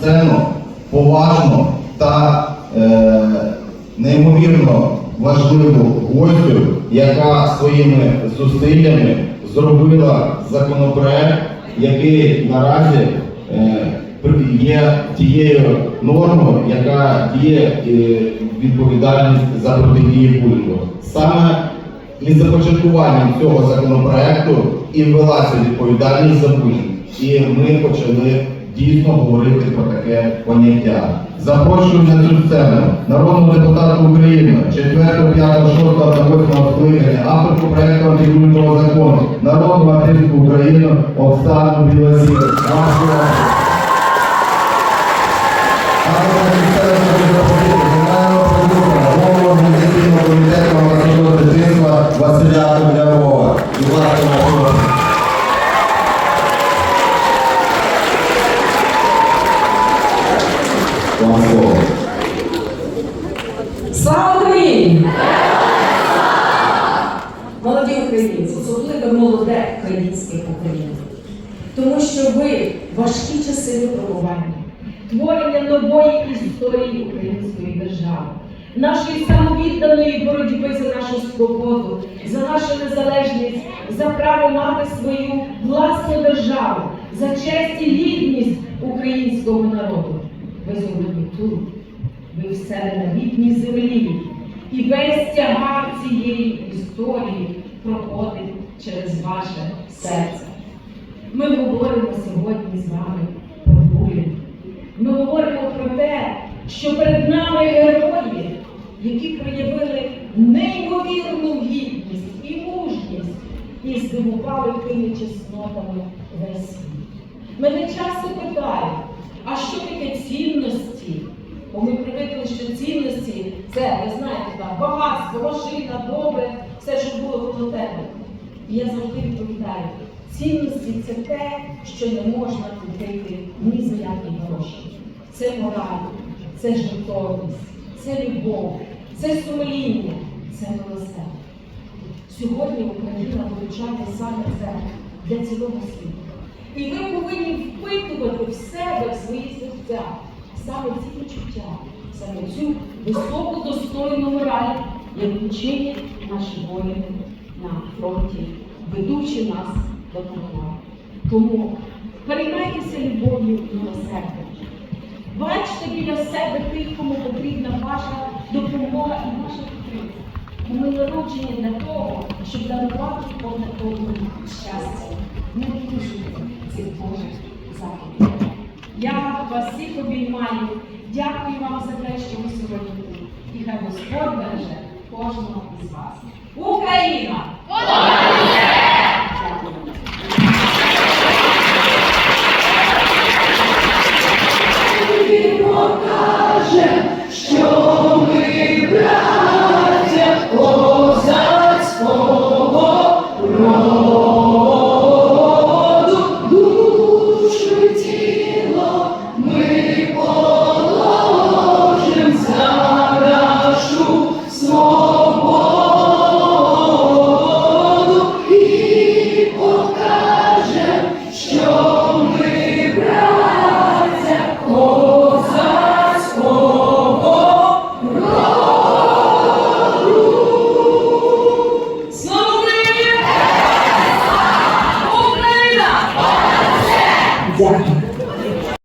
сцену поважну та е, неймовірно важливу гостю, яка своїми зусиллями зробила законопроект, який наразі е, є тією нормою, яка є е, відповідальність за протидії булінгу. Саме із започаткуванням цього законопроекту і ввелася відповідальність за булінг. І ми почали дійсно говорити про таке поняття. Запрошую на цю сцену народного депутата України 4, 5, 6 та 8 скликання, авторку проекту антикультурного закону, народну артистку України Оксану Білосір. Вам слово. Слава Україні! Молоді українці, особливо молоде українське покоління. Тому що ви важкі часи випробування, творення нової історії української держави, нашої самовідданої боротьби за нашу свободу, за нашу незалежність, за право мати свою власну державу, за честь і гідність українського народу. Ви сьогодні тут. Ви в на рідній землі. І весь тягар цієї історії проходить через ваше серце. Ми говоримо сьогодні з вами про булінг. Ми говоримо про те, що перед нами герої, які проявили неймовірну гідність і мужність і здивували тими чеснотами весь світ. Мене часто питають, а що таке цінності? Бо ми привикли, що цінності це, ви знаєте, там, багатство, машина, добре, все, що було коло тебе. І я завжди відповідаю, цінності це те, що не можна купити ні за які гроші. Це мораль, це жертовність, це любов, це сумління, це милосердя. Сьогодні Україна вивчає саме це для цілого світу. І ви повинні впитувати в себе, в свої серця, саме ці почуття, саме цю високу достойну мораль, яку чинять наші воїни на фронті, ведучи нас до перемоги. Тому переймайтеся любов'ю і милосердям. Бачте біля себе тих, кому потрібна ваша допомога і ваша підтримка. Ми народжені для того, щоб дарувати однакову щастя. Вас всіх обіймаю. Дякую вам за те, що ви сьогодні тут. І хай Господь береже кожного із вас. Україна!